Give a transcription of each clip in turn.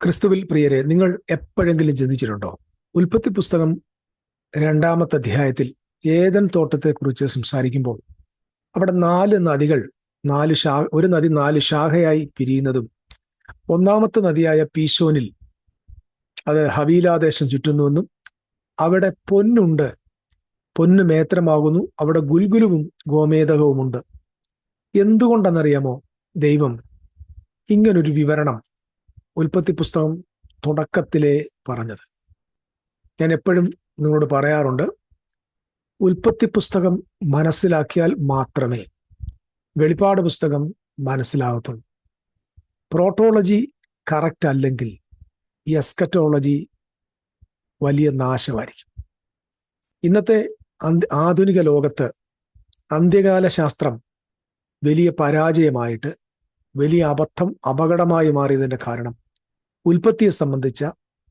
ക്രിസ്തുവിൽ പ്രിയരെ നിങ്ങൾ എപ്പോഴെങ്കിലും ചിന്തിച്ചിട്ടുണ്ടോ ഉൽപ്പത്തി പുസ്തകം രണ്ടാമത്തെ അധ്യായത്തിൽ ഏതൻ തോട്ടത്തെക്കുറിച്ച് സംസാരിക്കുമ്പോൾ അവിടെ നാല് നദികൾ നാല് ശാ ഒരു നദി നാല് ശാഖയായി പിരിയുന്നതും ഒന്നാമത്തെ നദിയായ പീശോനിൽ അത് ഹവീലാദേശം ചുറ്റുന്നുവെന്നും അവിടെ പൊന്നുണ്ട് പൊന്നു മേത്രമാകുന്നു അവിടെ ഗുൽഗുലുവും ഗോമേതകവുമുണ്ട് എന്തുകൊണ്ടെന്നറിയാമോ ദൈവം? ഇങ്ങനൊരു വിവരണം ഉൽപ്പത്തി പുസ്തകം തുടക്കത്തിലെ പറഞ്ഞത്. ഞാൻ എപ്പോഴും നിങ്ങളോട് പറയാറുണ്ട് ഉൽപ്പത്തി പുസ്തകം മനസ്സിലാക്കിയാൽ മാത്രമേ വെളിപാട് പുസ്തകം മനസ്സിലാകത്തുള്ളൂ പ്രോട്ടോളജി കറക്റ്റ് അല്ലെങ്കിൽ ഈ എസ്കറ്റോളജി വലിയ നാശമായിരിക്കും. ഇന്നത്തെ ആധുനിക ലോകത്ത് അന്ത്യകാല ശാസ്ത്രം വലിയ പരാജയമായിട്ട് വലിയ അബദ്ധം അപകടമായി മാറിയതിന്റെ കാരണം ഉൽപ്പത്തിയെ സംബന്ധിച്ച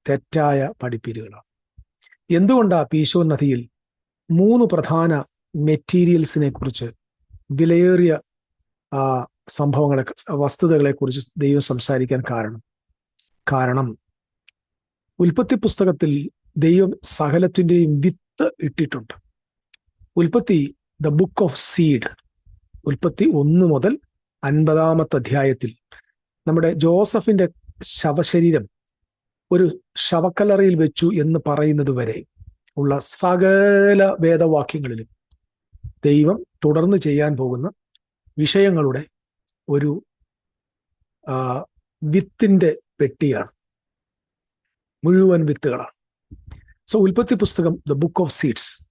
തെറ്റായ പഠിപ്പീരുകളാണ് എന്തുകൊണ്ടാണ് പീശോ നദിയിൽ മൂന്ന് പ്രധാന മെറ്റീരിയൽസിനെ കുറിച്ച് വിലയേറിയ സംഭവങ്ങളെ വസ്തുതകളെ കുറിച്ച് ദൈവം സംസാരിക്കാൻ കാരണം? കാരണം ഉൽപ്പത്തി പുസ്തകത്തിൽ ദൈവം സകലത്തിന്റെയും വിത്ത് ഇട്ടിട്ടുണ്ട്. ഉൽപ്പത്തി ദ ബുക്ക് ഓഫ് സീഡ് ഉൽപ്പത്തി ഒന്ന് മുതൽ അൻപതാമത്തെ അധ്യായത്തിൽ നമ്മുടെ ജോസഫിന്റെ ശവശരീരം ഒരു ശവക്കലറയിൽ വെച്ചു എന്ന് പറയുന്നത് വരെ ഉള്ള സകല വേദവാക്യങ്ങളിലും ദൈവം തുടർന്ന് ചെയ്യാൻ പോകുന്ന വിഷയങ്ങളുടെ ഒരു വിത്തിന്റെ പെട്ടിയാണ്. മുഴുവൻ വിത്തുകളാണ്. സോ ഉൽപ്പത്തി പുസ്തകം ദ ബുക്ക് ഓഫ് സീഡ്സ്.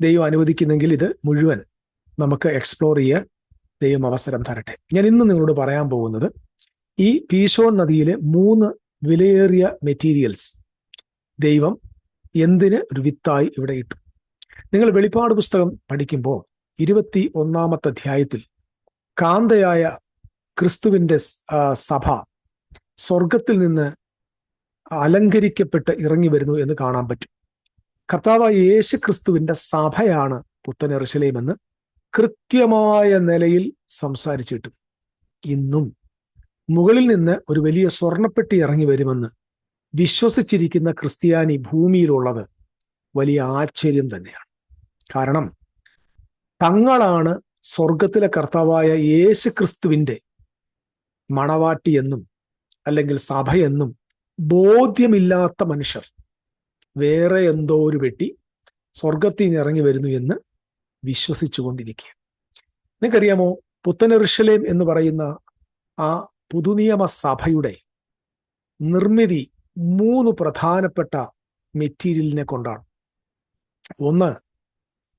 ദൈവം അനുവദിക്കുന്നെങ്കിൽ ഇത് മുഴുവൻ നമുക്ക് എക്സ്പ്ലോർ ചെയ്യാൻ ദൈവം അവസരം തരട്ടെ. ഞാൻ ഇന്ന് നിങ്ങളോട് പറയാൻ പോകുന്നത് ഈ പീശോൻ നദിയിലെ മൂന്ന് വിലയേറിയ മെറ്റീരിയൽസ് ദൈവം എന്തിന് ഒരു വിത്തായി ഇവിടെ ഇട്ടു? നിങ്ങൾ വെളിപ്പാട് പുസ്തകം പഠിക്കുമ്പോൾ ഇരുപത്തി ഒന്നാമത്തെ അധ്യായത്തിൽ കാന്തയായ ക്രിസ്തുവിന്റെ സഭ സ്വർഗത്തിൽ നിന്ന് അലങ്കരിക്കപ്പെട്ട് ഇറങ്ങി വരുന്നു എന്ന് കാണാൻ പറ്റും. കർത്താവായ യേശു ക്രിസ്തുവിന്റെ സഭയാണ് പുത്തൻ എറിശലേമെന്ന് കൃത്യമായ നിലയിൽ സംസാരിച്ചിട്ടു ഇന്നും മുകളിൽ നിന്ന് ഒരു വലിയ സ്വർണപ്പെട്ടി ഇറങ്ങി വരുമെന്ന് വിശ്വസിച്ചിരിക്കുന്ന ക്രിസ്ത്യാനി ഭൂമിയിലുള്ളത് വലിയ ആശ്ചര്യം തന്നെയാണ്. കാരണം തങ്ങളാണ് സ്വർഗത്തിലെ കർത്താവായ യേശു ക്രിസ്തുവിന്റെ മണവാട്ടി എന്നും അല്ലെങ്കിൽ സഭയെന്നും ബോധ്യമില്ലാത്ത മനുഷ്യർ. വേറെ എന്തോ ഒരു വെട്ടി സ്വർഗത്തിൽ നിന്ന് ഇറങ്ങി വരുന്നു എന്ന് വിശ്വസിച്ചുകൊണ്ടിരിക്കുക നിങ്ങൾക്കറിയാമോ? പുത്തനെറുഷലേം എന്ന് പറയുന്ന ആ പുതുനിയമ സഭയുടെ നിർമ്മിതി മൂന്ന് പ്രധാനപ്പെട്ട മെറ്റീരിയലിനെ കൊണ്ടാണ്. ഒന്ന്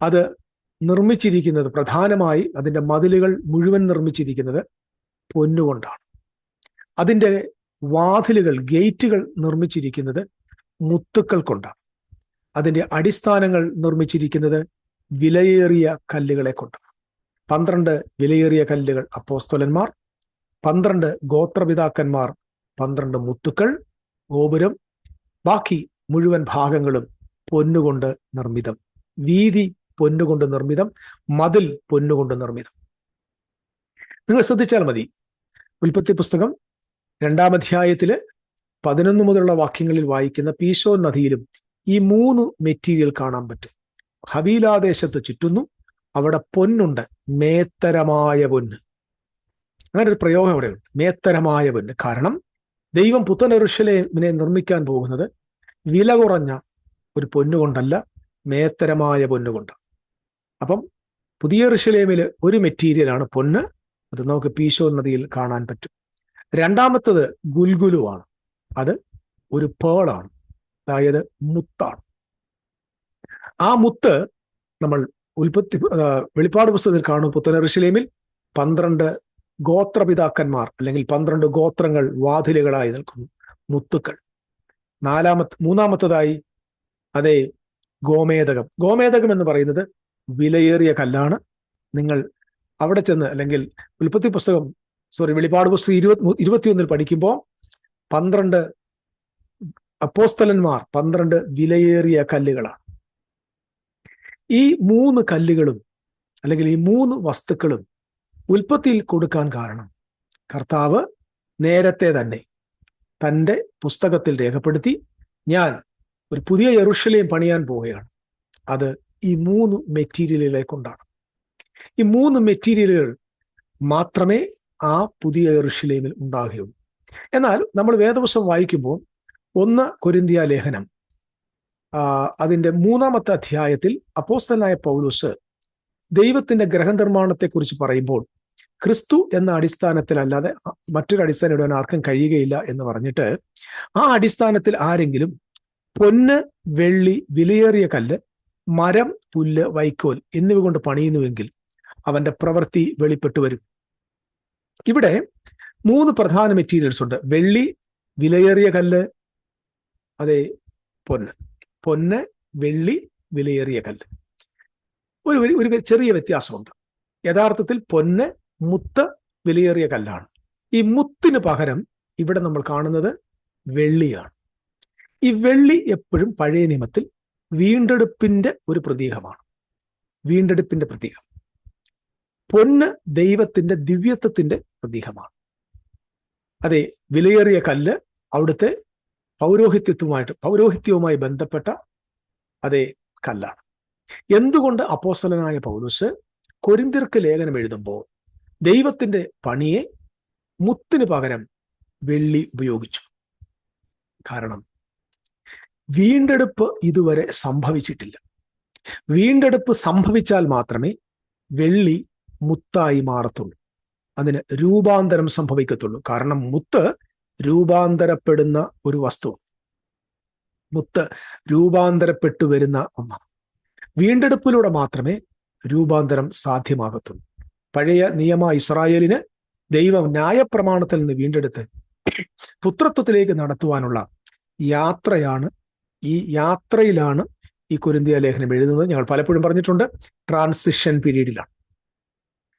അത് നിർമ്മിച്ചിരിക്കുന്നത് പ്രധാനമായി അതിന്റെ മതിലുകൾ മുഴുവൻ നിർമ്മിച്ചിരിക്കുന്നത് പൊന്നുകൊണ്ടാണ്. അതിന്റെ വാതിലുകൾ ഗേറ്റുകൾ നിർമ്മിച്ചിരിക്കുന്നത് മുത്തുക്കൾ കൊണ്ടാണ്. അതിന്റെ അടിസ്ഥാനങ്ങൾ നിർമ്മിച്ചിരിക്കുന്നത് വിലയേറിയ കല്ലുകളെ കൊണ്ടാണ്. പന്ത്രണ്ട് വിലയേറിയ കല്ലുകൾ അപ്പോസ്തോലന്മാർ പന്ത്രണ്ട് ഗോത്രപിതാക്കന്മാർ പന്ത്രണ്ട് മുത്തുക്കൾ ഗോപുരം ബാക്കി മുഴുവൻ ഭാഗങ്ങളും പൊന്നുകൊണ്ട് നിർമ്മിതം. വീതി പൊന്നുകൊണ്ട് നിർമ്മിതം മതിൽ പൊന്നുകൊണ്ട് നിർമ്മിതം. നിങ്ങൾ ശ്രദ്ധിച്ചാൽ മതി. ഉൽപ്പത്തി പുസ്തകം രണ്ടാം അധ്യായത്തിൽ പതിനൊന്ന് മുതലുള്ള വാക്യങ്ങളിൽ വായിക്കുന്ന പീശോ നദിയിലും ഈ മൂന്ന് മെറ്റീരിയൽ കാണാൻ പറ്റും. ഹവീലാദേശത്ത് ചുറ്റുന്നു. അവിടെ പൊന്നുണ്ട്. മേത്തരമായ പൊന്ന്. അങ്ങനെ ഒരു പ്രയോഗം അവിടെയുണ്ട്. മേത്തരമായവൻ. കാരണം ദൈവം പുത്തനെറുഷലേമിനെ നിർമ്മിക്കാൻ പോകുന്നത് വില കുറഞ്ഞ ഒരു പൊന്നുകൊണ്ടല്ല മേത്തരമായ പൊന്നുകൊണ്ട് അപ്പം പുതിയ ഋഷലേമിൽ ഒരു മെറ്റീരിയലാണ് പൊന്ന്. അത് നമുക്ക് പീശോ നദിയിൽ കാണാൻ പറ്റും. രണ്ടാമത്തത് ഗുൽഗുലുവാണ് അത് ഒരു പേളാണ് അതായത് മുത്താണ്. ആ മുത്ത് നമ്മൾ ഉൽപ്പത്തി വെളിപ്പാട് പുസ്തകത്തിൽ കാണും പുത്തനറിശിലേമിൽ പന്ത്രണ്ട് ഗോത്രപിതാക്കന്മാർ അല്ലെങ്കിൽ പന്ത്രണ്ട് ഗോത്രങ്ങൾ വാതിലുകളായി നിൽക്കുന്നു മുത്തുക്കൾ. നാലാമത്തെ മൂന്നാമത്തതായി അതെ ഗോമേതകം. ഗോമേതകം എന്ന് പറയുന്നത് വിലയേറിയ കല്ലാണ്. നിങ്ങൾ അവിടെ ചെന്ന് അല്ലെങ്കിൽ ഉൽപ്പത്തി പുസ്തകം സോറി വെളിപാട് പുസ്തകം ഇരുപത്തി ഇരുപത്തിയൊന്നിൽ പഠിക്കുമ്പോൾ പന്ത്രണ്ട് അപ്പോസ്തലന്മാർ പന്ത്രണ്ട് വിലയേറിയ കല്ലുകളാണ്. ഈ മൂന്ന് കല്ലുകളും അല്ലെങ്കിൽ ഈ മൂന്ന് വസ്തുക്കളും ഉൽപ്പത്തിയിൽ കൊടുക്കാൻ കാരണം. കർത്താവ് നേരത്തെ തന്നെ തന്റെ പുസ്തകത്തിൽ രേഖപ്പെടുത്തി ഞാൻ ഒരു പുതിയ യെറുഷലേം പണിയാൻ പോവുകയാണ്. അത് ഈ മൂന്ന് മെറ്റീരിയലുകളെ കൊണ്ടാണ്. ഈ മൂന്ന് മെറ്റീരിയലുകൾ മാത്രമേ ആ പുതിയ യെറുഷലേമിൽ ഉണ്ടാകുകയുള്ളൂ. എന്നാൽ നമ്മൾ വേദപുസ്തകം വായിക്കുമ്പോൾ ഒന്ന് കൊരിന്തിയ ലേഖനം അതിന്റെ മൂന്നാമത്തെ അധ്യായത്തിൽ അപ്പോസ്തനായ പൗലൂസ് ദൈവത്തിന്റെ ഗ്രഹനിർമ്മാണത്തെക്കുറിച്ച് പറയുമ്പോൾ ക്രിസ്തു എന്ന അടിസ്ഥാനത്തിലല്ലാതെ മറ്റൊരു അടിസ്ഥാനം ഇടാൻ ആർക്കും കഴിയുകയില്ല എന്ന് പറഞ്ഞിട്ട് ആ അടിസ്ഥാനത്തിൽ ആരെങ്കിലും പൊന്ന് വെള്ളി വിലയേറിയ കല്ല് മരം പുല്ല് വൈക്കോൽ എന്നിവ കൊണ്ട് പണിയുന്നുവെങ്കിൽ അവന്റെ പ്രവൃത്തി വെളിപ്പെട്ടു വരും. ഇവിടെ മൂന്ന് പ്രധാന മെറ്റീരിയൽസ് ഉണ്ട്. വെള്ളി വിലയേറിയ കല്ല് അതെ പൊന്ന്. പൊന്ന് വെള്ളി വിലയേറിയ കല്ല്. ഒരു ഒരു ചെറിയ വ്യത്യാസമുണ്ട്. യഥാർത്ഥത്തിൽ പൊന്ന് മുത്ത് വിലയേറിയ കല്ലാണ്. ഈ മുത്തിന് പകരം ഇവിടെ നമ്മൾ കാണുന്നത് വെള്ളിയാണ്. ഈ വെള്ളി എപ്പോഴും പഴയ നിയമത്തിൽ വീണ്ടെടുപ്പിന്റെ ഒരു പ്രതീകമാണ്. വീണ്ടെടുപ്പിന്റെ പ്രതീകം. പൊന്ന് ദൈവത്തിന്റെ ദിവ്യത്വത്തിന്റെ പ്രതീകമാണ്. അതെ വിലയേറിയ കല്ല് അവിടുത്തെ പൗരോഹിത്യത്വമായിട്ട് പൗരോഹിത്യവുമായി ബന്ധപ്പെട്ട അതേ കല്ലാണ്. എന്തുകൊണ്ട് അപ്പോസ്തലനായ പൗലൂസ് കൊരിന്തിർക്ക് ലേഖനം എഴുതുമ്പോൾ ദൈവത്തിന്റെ പണിയെ മുത്തിന് പകരം വെള്ളി ഉപയോഗിച്ചു? കാരണം വീണ്ടെടുപ്പ് ഇതുവരെ സംഭവിച്ചിട്ടില്ല. വീണ്ടെടുപ്പ് സംഭവിച്ചാൽ മാത്രമേ വെള്ളി മുത്തായി മാറത്തുള്ളൂ. അതിന് രൂപാന്തരം സംഭവിക്കത്തുള്ളൂ. കാരണം മുത്ത് രൂപാന്തരപ്പെടുന്ന ഒരു വസ്തു മുത്ത് രൂപാന്തരപ്പെട്ടു വരുന്ന ഒന്നാണ്. വീണ്ടെടുപ്പിലൂടെ മാത്രമേ രൂപാന്തരം സാധ്യമാകത്തുള്ളൂ. പഴയ നിയമ ഇസ്രായേലിന് ദൈവം ന്യായപ്രമാണത്തിൽ നിന്ന് വീണ്ടെടുത്ത് പുത്രത്വത്തിലേക്ക് നടത്തുവാനുള്ള യാത്രയാണ് ഈ യാത്രയിലാണ് ഈ കുരുന്തിയ ലേഖനം എഴുതുന്നത്. ഞങ്ങൾ പലപ്പോഴും പറഞ്ഞിട്ടുണ്ട് ട്രാൻസിഷൻ പീരീഡിലാണ്.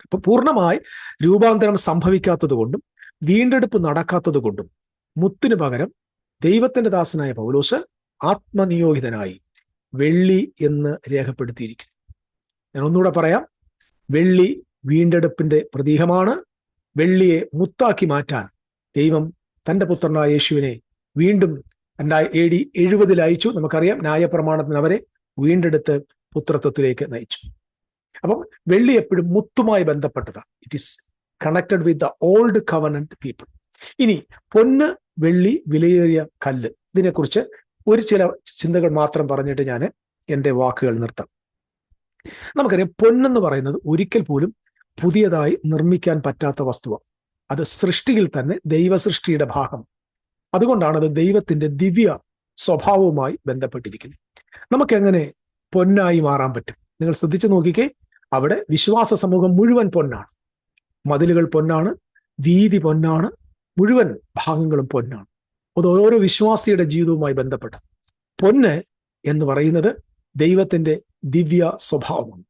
അപ്പൊ പൂർണമായി രൂപാന്തരം സംഭവിക്കാത്തത് കൊണ്ടും വീണ്ടെടുപ്പ് നടക്കാത്തത് കൊണ്ടും മുത്തിനു പകരം ദൈവത്തിന്റെ ദാസനായ പൗലോസ് ആത്മനിയോഗിതനായി വെള്ളി എന്ന് രേഖപ്പെടുത്തിയിരിക്കുന്നു. ഞാൻ ഒന്നുകൂടെ പറയാം. വെള്ളി വീണ്ടെടുപ്പിന്റെ പ്രതീകമാണ്. വെള്ളിയെ മുത്താക്കി മാറ്റാൻ ദൈവം തന്റെ പുത്രനായ യേശുവിനെ വീണ്ടും രണ്ടായി എ ഡി എഴുപതിൽ അയച്ചു. നമുക്കറിയാം ന്യായപ്രമാണത്തിന് അവരെ വീണ്ടെടുത്ത് പുത്രത്വത്തിലേക്ക് നയിച്ചു. അപ്പം വെള്ളി എപ്പോഴും മുത്തുമായി ബന്ധപ്പെട്ടതാണ്. It is connected with the old covenant people ഇനി പൊന്ന് വെള്ളി വിലയേറിയ കല്ല്. ഇതിനെക്കുറിച്ച് ഒരു ചില ചിന്തകൾ മാത്രം പറഞ്ഞിട്ട് ഞാൻ എന്റെ വാക്കുകൾ നിർത്താം. നമുക്കറിയാം പൊന്നെന്ന് പറയുന്നത് ഒരിക്കൽ പോലും പുതിയതായി നിർമ്മിക്കാൻ പറ്റാത്ത വസ്തുവാണ് അത് സൃഷ്ടിയിൽ തന്നെ ദൈവസൃഷ്ടിയുടെ ഭാഗം. അതുകൊണ്ടാണ് അത് ദൈവത്തിന്റെ ദിവ്യ സ്വഭാവവുമായി ബന്ധപ്പെട്ടിരിക്കുന്നത്. നമുക്ക് എങ്ങനെ പൊന്നായി മാറാൻ പറ്റും? നിങ്ങൾ ശ്രദ്ധിച്ചു നോക്കിക്കേ. അവിടെ വിശ്വാസ സമൂഹം മുഴുവൻ പൊന്നാണ്. മതിലുകൾ പൊന്നാണ്. വീതി പൊന്നാണ്. മുഴുവൻ ഭാഗങ്ങളും പൊന്നാണ്. അത് ഓരോ വിശ്വാസിയുടെ ജീവിതവുമായി ബന്ധപ്പെട്ട പൊന്ന് എന്ന് പറയുന്നത് ദൈവത്തിന്റെ ദിവ്യ സ്വഭാവമാണ്.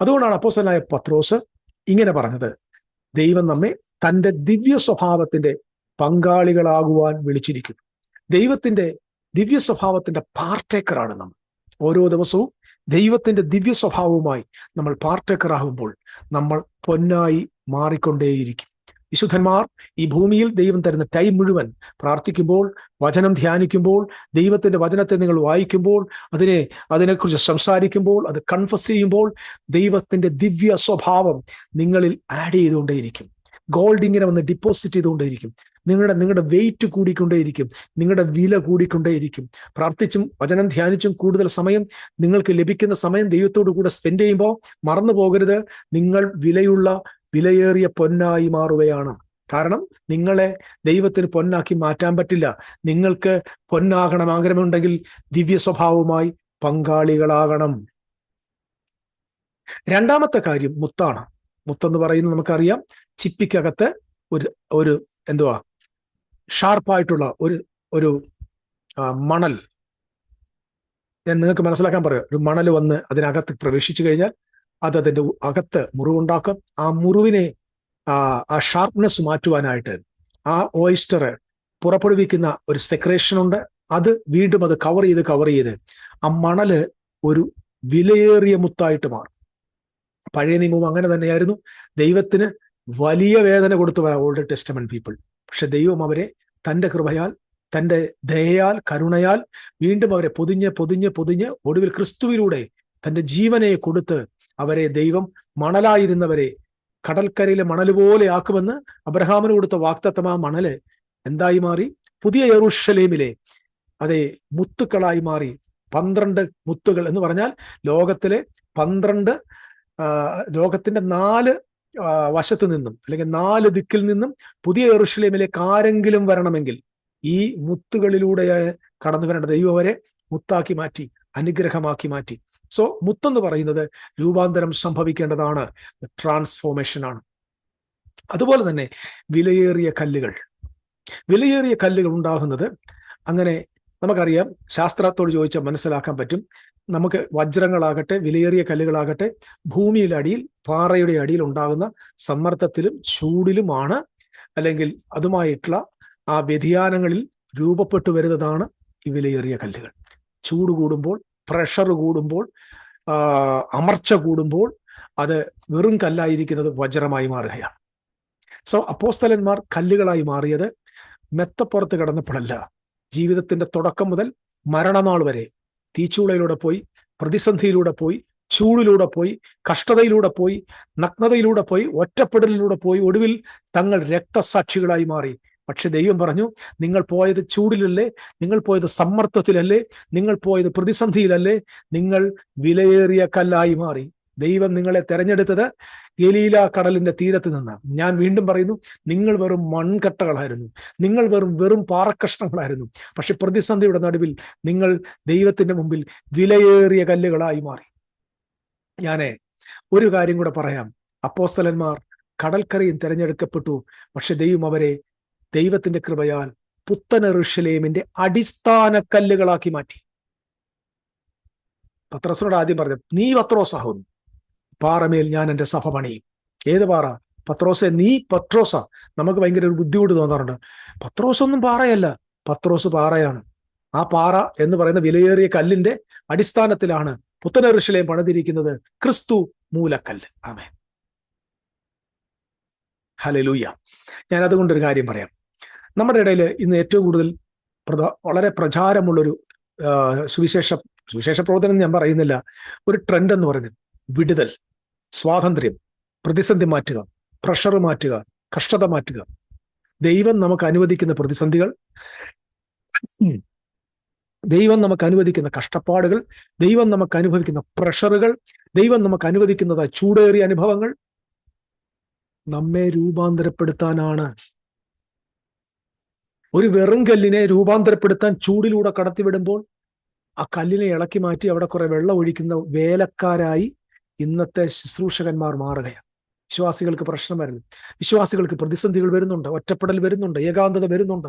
അതുകൊണ്ടാണ് അപ്പോസനായ പത്രോസ് ഇങ്ങനെ പറഞ്ഞത്. ദൈവം നമ്മെ തന്റെ ദിവ്യ സ്വഭാവത്തിന്റെ പങ്കാളികളാകുവാൻ വിളിച്ചിരിക്കുന്നു. ദൈവത്തിന്റെ ദിവ്യ സ്വഭാവത്തിന്റെ പാർട്ടേക്കറാണ് നമ്മൾ. ഓരോ ദിവസവും ദൈവത്തിന്റെ ദിവ്യ സ്വഭാവവുമായി നമ്മൾ പാർട്ടേക്കറാകുമ്പോൾ നമ്മൾ പൊന്നായി മാറിക്കൊണ്ടേയിരിക്കും. വിശുദ്ധന്മാർ ഈ ഭൂമിയിൽ ദൈവം തരുന്ന ടൈം മുഴുവൻ പ്രാർത്ഥിക്കുമ്പോൾ വചനം ധ്യാനിക്കുമ്പോൾ ദൈവത്തിന്റെ വചനത്തെ നിങ്ങൾ വായിക്കുമ്പോൾ അതിനെ അതിനെക്കുറിച്ച് സംസാരിക്കുമ്പോൾ അത് കൺഫസ് ചെയ്യുമ്പോൾ ദൈവത്തിന്റെ ദിവ്യ സ്വഭാവം നിങ്ങളിൽ ആഡ് ചെയ്തുകൊണ്ടേയിരിക്കും. ഗോൾഡ് ഇങ്ങനെ വന്ന് ഡിപ്പോസിറ്റ് ചെയ്തുകൊണ്ടേയിരിക്കും. നിങ്ങളുടെ നിങ്ങളുടെ വെയിറ്റ് കൂടിക്കൊണ്ടേയിരിക്കും. നിങ്ങളുടെ വില കൂടിക്കൊണ്ടേയിരിക്കും. പ്രാർത്ഥിച്ചും വചനം ധ്യാനിച്ചും കൂടുതൽ സമയം നിങ്ങൾക്ക് ലഭിക്കുന്ന സമയം ദൈവത്തോടു കൂടെ സ്പെൻഡ് ചെയ്യുമ്പോൾ മറന്നു പോകരുത് നിങ്ങൾ വിലയുള്ള വിലയേറിയ പൊന്നായി മാറുകയാണ്. കാരണം നിങ്ങളെ ദൈവത്തിന് പൊന്നാക്കി മാറ്റാൻ പറ്റില്ല. നിങ്ങൾക്ക് പൊന്നാകണം. ആഗ്രഹമുണ്ടെങ്കിൽ ദിവ്യ സ്വഭാവവുമായി പങ്കാളികളാകണം. രണ്ടാമത്തെ കാര്യം മുത്താണ്. മുത്തെന്ന് പറയുന്നത് നമുക്കറിയാം. ചിപ്പിക്കകത്ത് ഒരു ഒരു എന്തുവാ? ഷാർപ്പായിട്ടുള്ള ഒരു ഒരു മണൽ. ഞാൻ നിങ്ങൾക്ക് മനസ്സിലാക്കാൻ പറയാം. ഒരു മണൽ വന്ന് അതിനകത്ത് പ്രവേശിച്ചു കഴിഞ്ഞാൽ അത് അതിന്റെ അകത്ത് മുറിവുണ്ടാക്കും. ആ മുറിവിനെ ആ ഷാർപ്നെസ് മാറ്റുവാനായിട്ട് ആ ഓയിസ്റ്റർ പുറപ്പെടുവിക്കുന്ന ഒരു സെക്രേഷൻ ഉണ്ട്. അത് വീണ്ടും അത് കവർ ചെയ്ത് കവർ ചെയ്ത് ആ മണൽ ഒരു വിലയേറിയ മുത്തായിട്ട് മാറും. പഴയ നിയമവും അങ്ങനെ തന്നെയായിരുന്നു. ദൈവത്തിന് വലിയ വേദന കൊടുത്തു വരാം ഓൾഡ് ടെസ്റ്റമെന്റ് പീപ്പിൾ. പക്ഷെ ദൈവം അവരെ തന്റെ കൃപയാൽ തന്റെ ദയയാൽ കരുണയാൽ വീണ്ടും അവരെ പൊതിഞ്ഞ് പൊതിഞ്ഞ് പൊതിഞ്ഞ് ഒടുവിൽ ക്രിസ്തുവിലൂടെ തന്റെ ജീവനെ കൊടുത്ത് അവരെ ദൈവം മണലായിരുന്നവരെ കടൽക്കരയിലെ മണൽ പോലെ ആക്കുമെന്ന് അബ്രഹാമിന് കൊടുത്ത വാക്തത്വം ആ മണൽ എന്തായി മാറി? പുതിയ യെറൂഷലേമിലെ അതെ മുത്തുക്കളായി മാറി. പന്ത്രണ്ട് മുത്തുകൾ എന്ന് പറഞ്ഞാൽ ലോകത്തിലെ പന്ത്രണ്ട് ലോകത്തിന്റെ നാല് വശത്ത് നിന്നും അല്ലെങ്കിൽ നാല് ദിക്കിൽ നിന്നും പുതിയ യെറൂഷലേമിലേക്ക് ആരെങ്കിലും വരണമെങ്കിൽ ഈ മുത്തുകളിലൂടെ കടന്നു വരേണ്ട ദൈവം അവരെ മുത്താക്കി മാറ്റി അനുഗ്രഹമാക്കി മാറ്റി. സോ മുത്തെന്ന് പറയുന്നത് രൂപാന്തരം സംഭവിക്കേണ്ടതാണ്. ട്രാൻസ്ഫോർമേഷൻ ആണ്. അതുപോലെ തന്നെ വിലയേറിയ കല്ലുകൾ. വിലയേറിയ കല്ലുകൾ ഉണ്ടാകുന്നത് അങ്ങനെ നമുക്കറിയാം ശാസ്ത്രത്തോട് ചോദിച്ചാൽ മനസ്സിലാക്കാൻ പറ്റും. നമുക്ക് വജ്രങ്ങളാകട്ടെ വിലയേറിയ കല്ലുകളാകട്ടെ ഭൂമിയുടെ അടിയിൽ പാറയുടെ അടിയിൽ ഉണ്ടാകുന്ന സമ്മർദ്ദത്തിലും ചൂടിലുമാണ് അല്ലെങ്കിൽ അതുമായിട്ടുള്ള ആ വ്യതിയാനങ്ങളിൽ രൂപപ്പെട്ടു വരുന്നതാണ് ഈ വിലയേറിയ കല്ലുകൾ. ചൂട് കൂടുമ്പോൾ പ്രഷർ കൂടുമ്പോൾ അമർച്ച കൂടുമ്പോൾ അത് വെറും കല്ലായിരിക്കുന്നത് വജ്രമായി മാറുകയാണ്. സോ അപ്പോസ്തലന്മാർ കല്ലുകളായി മാറിയത് മെത്തപ്പുറത്ത് കിടന്നപ്പോഴല്ല. ജീവിതത്തിന്റെ തുടക്കം മുതൽ മരണനാൾ വരെ തീച്ചൂളയിലൂടെ പോയി പ്രതിസന്ധിയിലൂടെ പോയി ചൂടിലൂടെ പോയി കഷ്ടതയിലൂടെ പോയി നഗ്നതയിലൂടെ പോയി ഒറ്റപ്പെടലിലൂടെ പോയി ഒടുവിൽ തങ്ങൾ രക്തസാക്ഷികളായി മാറി. പക്ഷെ ദൈവം പറഞ്ഞു നിങ്ങൾ പോയത് ചൂടിലല്ലേ? നിങ്ങൾ പോയത് സമ്മർദ്ദത്തിലല്ലേ? നിങ്ങൾ പോയത് പ്രതിസന്ധിയിലല്ലേ? നിങ്ങൾ വിലയേറിയ കല്ലായി മാറി. ദൈവം നിങ്ങളെ തെരഞ്ഞെടുത്തത് ഗലീല കടലിന്റെ തീരത്ത് നിന്ന്. ഞാൻ വീണ്ടും പറയുന്നു നിങ്ങൾ വെറും മൺകട്ടകളായിരുന്നു. നിങ്ങൾ വെറും വെറും പാറക്കഷ്ണങ്ങളായിരുന്നു. പക്ഷെ പ്രതിസന്ധിയുടെ നടുവിൽ നിങ്ങൾ ദൈവത്തിന്റെ മുമ്പിൽ വിലയേറിയ കല്ലുകളായി മാറി. ഞാനേ ഒരു കാര്യം കൂടെ പറയാം. അപ്പോസ്തലന്മാർ കടൽക്കരയും തിരഞ്ഞെടുക്കപ്പെട്ടു പക്ഷെ ദൈവം അവരെ ദൈവത്തിന്റെ കൃപയാൽ പുത്തൻ എറുഷലേമിന്റെ അടിസ്ഥാന കല്ലുകളാക്കി മാറ്റി. പത്രസിനോട് ആദ്യം പറഞ്ഞു നീ പത്രോസാകുന്നു പാറമേൽ ഞാൻ എന്റെ സഭ പണിയും. ഏത് പാറ? പത്രോസെ നീ പത്രോസ. നമുക്ക് ഭയങ്കര ഒരു ബുദ്ധിമുട്ട് തോന്നാറുണ്ട്. പത്രോസ് ഒന്നും പാറയല്ല. പത്രോസ് പാറയാണ്. ആ പാറ എന്ന് പറയുന്ന വിലയേറിയ കല്ലിന്റെ അടിസ്ഥാനത്തിലാണ് പുത്തനറുഷലേം പണിതിരിക്കുന്നത് ക്രിസ്തു മൂലക്കല്ല്. ആമേ ഹലലൂയ ഞാൻ അതുകൊണ്ടൊരു കാര്യം പറയാം. നമ്മുടെ ഇടയിൽ ഇന്ന് ഏറ്റവും കൂടുതൽ വളരെ പ്രചാരമുള്ളൊരു സുവിശേഷ സുവിശേഷ പ്രവർത്തനം ഞാൻ പറയുന്നില്ല. ഒരു ട്രെൻഡ് എന്ന് പറയുന്നത് വിടുതൽ സ്വാതന്ത്ര്യം പ്രതിസന്ധി മാറ്റുക പ്രഷർ മാറ്റുക കഷ്ടത മാറ്റുക. ദൈവം നമുക്ക് അനുവദിക്കുന്ന പ്രതിസന്ധികൾ ദൈവം നമുക്ക് അനുവദിക്കുന്ന കഷ്ടപ്പാടുകൾ ദൈവം നമുക്ക് അനുഭവിക്കുന്ന പ്രഷറുകൾ ദൈവം നമുക്ക് അനുവദിക്കുന്നത് ചൂടേറിയ അനുഭവങ്ങൾ നമ്മെ രൂപാന്തരപ്പെടുത്താനാണ് ഒരു വെറും കല്ലിനെ രൂപാന്തരപ്പെടുത്താൻ ചൂടിലൂടെ കടത്തിവിടുമ്പോൾ ആ കല്ലിനെ ഇളക്കി മാറ്റി അവിടെ കുറെ വെള്ളം ഒഴിക്കുന്ന വേലക്കാരായി ഇന്നത്തെ ശുശ്രൂഷകന്മാർ മാറുകയാണ്. വിശ്വാസികൾക്ക് പ്രശ്നം വരുന്നു. വിശ്വാസികൾക്ക് പ്രതിസന്ധികൾ വരുന്നുണ്ട്. ഒറ്റപ്പെടൽ വരുന്നുണ്ട്. ഏകാന്തത വരുന്നുണ്ട്.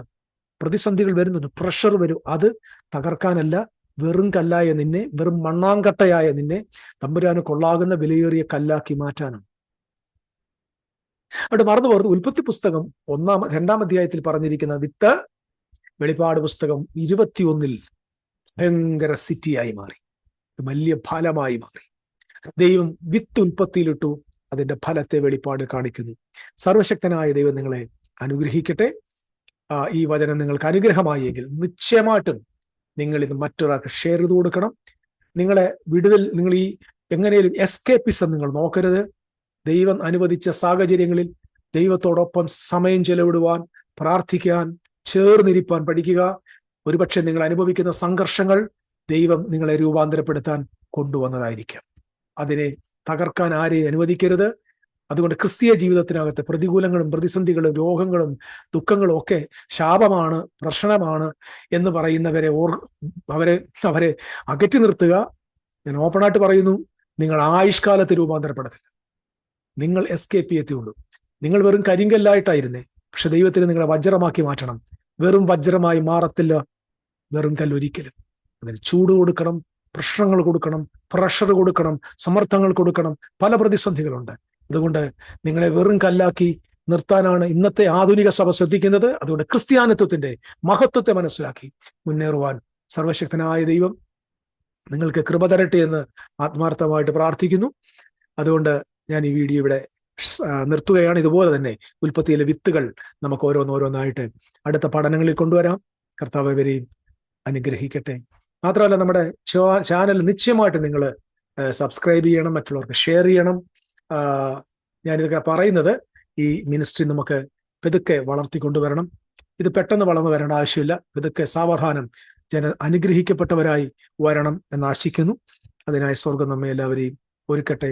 പ്രതിസന്ധികൾ വരുന്നുണ്ട്. പ്രഷർ വരും. അത് തകർക്കാനല്ല വെറും കല്ലായ നിന്നെ വെറും മണ്ണാങ്കട്ടയായ നിന്നെ തമ്പുരാന് കൊള്ളാകുന്ന വിലയേറിയ കല്ലാക്കി മാറ്റാനാണ്. അവിടെ മറന്നു പോകരുത്. ഉൽപ്പത്തി പുസ്തകം ഒന്നാം രണ്ടാം അധ്യായത്തിൽ പറഞ്ഞിരിക്കുന്ന വിത്ത് വെളിപാട് പുസ്തകം ഇരുപത്തിയൊന്നിൽ ഭയങ്കര സിറ്റിയായി മാറി. വലിയ ഫലമായി മാറി. ദൈവം വിത്ത് ഉൽപ്പത്തിയിലിട്ടു. അതിന്റെ ഫലത്തെ വെളിപ്പാട് കാണിക്കുന്നു. സർവശക്തനായ ദൈവം നിങ്ങളെ അനുഗ്രഹിക്കട്ടെ. ഈ വചനം നിങ്ങൾക്ക് അനുഗ്രഹമായി എങ്കിൽ നിശ്ചയമായിട്ടും നിങ്ങൾ ഇത് മറ്റൊരാൾക്ക് ഷെയർ ചെയ്ത് കൊടുക്കണം. നിങ്ങളെ വിടുതൽ നിങ്ങൾ ഈ എങ്ങനെയും എസ്കേപ്പിസം നിങ്ങൾ നോക്കരുത്. ദൈവം അനുവദിച്ച സാഹചര്യങ്ങളിൽ ദൈവത്തോടൊപ്പം സമയം ചെലവിടുവാൻ പ്രാർത്ഥിക്കാൻ ചേർന്നിരിപ്പാൻ പഠിക്കുക. ഒരുപക്ഷെ നിങ്ങൾ അനുഭവിക്കുന്ന സംഘർഷങ്ങൾ ദൈവം നിങ്ങളെ രൂപാന്തരപ്പെടുത്താൻ കൊണ്ടുവന്നതായിരിക്കാം. അതിനെ തകർക്കാൻ ആരെയും അനുവദിക്കരുത്. അതുകൊണ്ട് ക്രിസ്തീയ ജീവിതത്തിനകത്ത് പ്രതികൂലങ്ങളും പ്രതിസന്ധികളും രോഗങ്ങളും ദുഃഖങ്ങളും ഒക്കെ ശാപമാണ് പ്രശ്നമാണ് എന്ന് പറയുന്നവരെ ഓർ അവരെ അവരെ അകറ്റി നിർത്തുക. ഞാൻ ഓപ്പണായിട്ട് പറയുന്നു നിങ്ങൾ ആയുഷ്കാലത്ത് രൂപാന്തരപ്പെടത്തില്ല. നിങ്ങൾ എസ്കേപ്പ് ചെയ്യത്തുള്ളൂ നിങ്ങൾ വെറും കരിങ്കല്ലായിട്ടായിരുന്നേ. പക്ഷെ ദൈവത്തിന് നിങ്ങളെ വജ്രമാക്കി മാറ്റണം. വെറും വജ്രമായി മാറത്തില്ല. വെറും കല്ലൊരിക്കലും അതിന് ചൂട് കൊടുക്കണം പ്രശ്നങ്ങൾ കൊടുക്കണം പ്രഷർ കൊടുക്കണം സമ്മർദ്ദങ്ങൾ കൊടുക്കണം. പല പ്രതിസന്ധികളുണ്ട്. അതുകൊണ്ട് നിങ്ങളെ വെറും കല്ലാക്കി നിർത്താനാണ് ഇന്നത്തെ ആധുനിക സഭ ശ്രദ്ധിക്കുന്നത്. അതുകൊണ്ട് ക്രിസ്ത്യാനിത്വത്തിന്റെ മഹത്വത്തെ മനസ്സിലാക്കി മുന്നേറുവാൻ സർവശക്തനായ ദൈവം നിങ്ങൾക്ക് കൃപ തരട്ടെ എന്ന് ആത്മാർത്ഥമായിട്ട് പ്രാർത്ഥിക്കുന്നു. അതുകൊണ്ട് ഞാൻ ഈ വീഡിയോ ഇവിടെ നിർത്തുകയാണ്. ഇതുപോലെ തന്നെ ഉൽപ്പത്തിയിലെ വിത്തുകൾ നമുക്ക് ഓരോന്നോരോന്നായിട്ട് അടുത്ത പഠനങ്ങളിൽ കൊണ്ടുവരാം. കർത്താവ് ഇവരെയും അനുഗ്രഹിക്കട്ടെ. മാത്രമല്ല നമ്മുടെ ചാനൽ നിശ്ചയമായിട്ട് നിങ്ങൾ സബ്സ്ക്രൈബ് ചെയ്യണം മറ്റുള്ളവർക്ക് ഷെയർ ചെയ്യണം. ഞാനിതൊക്കെ പറയുന്നത് ഈ മിനിസ്ട്രി നമുക്ക് പെതുക്കെ വളർത്തിക്കൊണ്ടുവരണം. ഇത് പെട്ടെന്ന് വളർന്നു വരേണ്ട ആവശ്യമില്ല. പെതുക്കെ സാവധാനം ജന അനുഗ്രഹിക്കപ്പെട്ടവരായി വരണം എന്നാശിക്കുന്നു അതിനായി സ്വർഗം നമ്മെ എല്ലാവരെയും ഒരുക്കട്ടെ.